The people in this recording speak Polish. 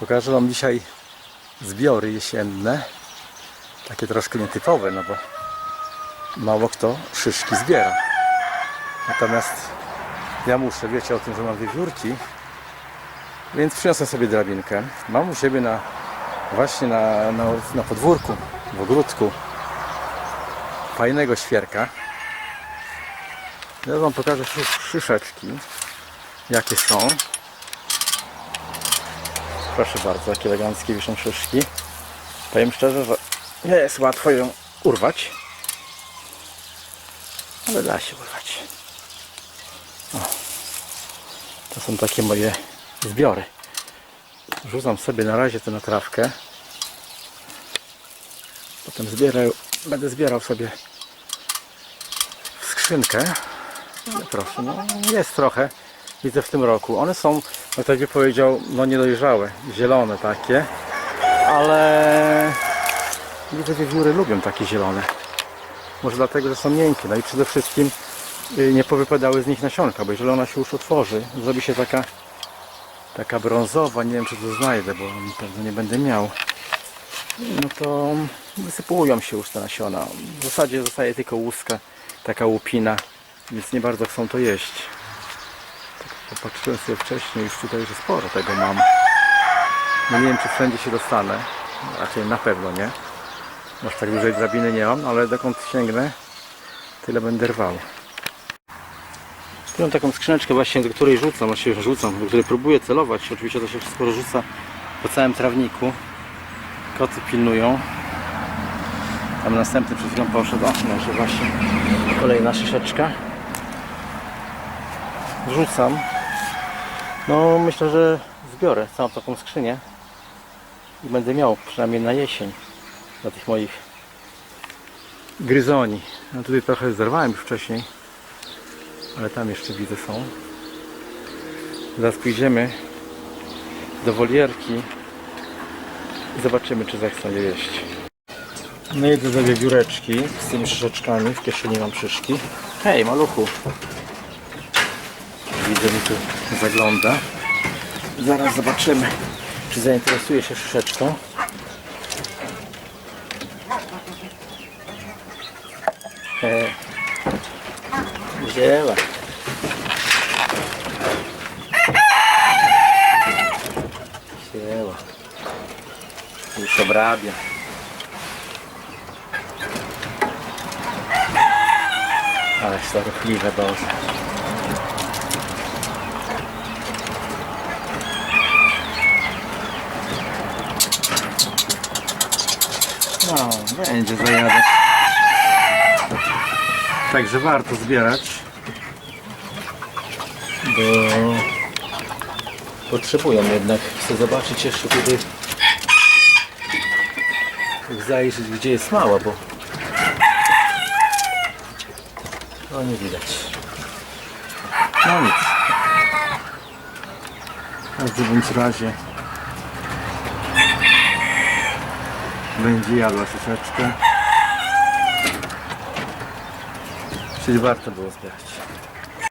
Pokażę Wam dzisiaj zbiory jesienne. Takie troszkę nietypowe, no bo mało kto szyszki zbiera. Natomiast ja muszę, wiecie o tym, że mam wiewiórki, więc przyniosę sobie drabinkę. Mam u siebie na, właśnie na, na, na podwórku, w ogródku fajnego świerka. Ja Wam pokażę szy- szyszeczki, jakie są. Proszę bardzo, jakie eleganckie wiszą szyszki. Powiem szczerze, że nie jest łatwo ją urwać. Ale da się urwać. O. To są takie moje zbiory. Rzucam sobie na razie to na trawkę. Potem zbierał, będę zbierał sobie w skrzynkę. Ale proszę, no jest trochę. Widzę w tym roku. One są, no tak by powiedział, no niedojrzałe, zielone takie. Ale widzę, że wiewióry lubią takie zielone. Może dlatego, że są miękkie. No i przede wszystkim y, nie powypadały z nich nasionka, bo jeżeli ona się już otworzy, zrobi się taka taka brązowa, nie wiem czy to znajdę, bo pewnie nie będę miał. No to wysypują się już te nasiona. W zasadzie zostaje tylko łuska, taka łupina, więc nie bardzo chcą to jeść. Popatrzyłem sobie wcześniej, już tutaj, że sporo tego mam. No nie wiem czy wszędzie się dostanę, raczej na pewno nie. Aż tak dużej drabiny nie mam, ale dokąd sięgnę, tyle będę rwał. Tu mam taką skrzyneczkę właśnie, do której rzucam, właściwie rzucam, do której próbuję celować. Oczywiście to się wszystko rozrzuca po całym trawniku. Koty pilnują. Tam następny przed chwilą poszedł. O, może właśnie kolejna szyszeczka. Wrzucam. No myślę, że zbiorę całą taką skrzynię i będę miał przynajmniej na jesień dla tych moich gryzoni. No tutaj trochę zerwałem już wcześniej ale tam jeszcze widzę są. Zaraz pójdziemy do wolierki i zobaczymy, czy zechcą je jeść. No idę do wiewióreczki z tymi szyszeczkami. W kieszeni mam szyszki. Hej, maluchu! Widzę, mi tu zagląda. Zaraz zobaczymy, czy zainteresuje się szyszeczką. Hej. Wzięła. Wzięła. Już obrabia. Ależ to ruchliwe No, będzie zajadać. Także warto zbierać, bo potrzebują jednak. Chcę zobaczyć jeszcze tutaj, zajrzeć gdzie jest mała, bo no nie widać. No nic. W każdym razie będzie jadła troszeczkę. Czyli warto było zbierać.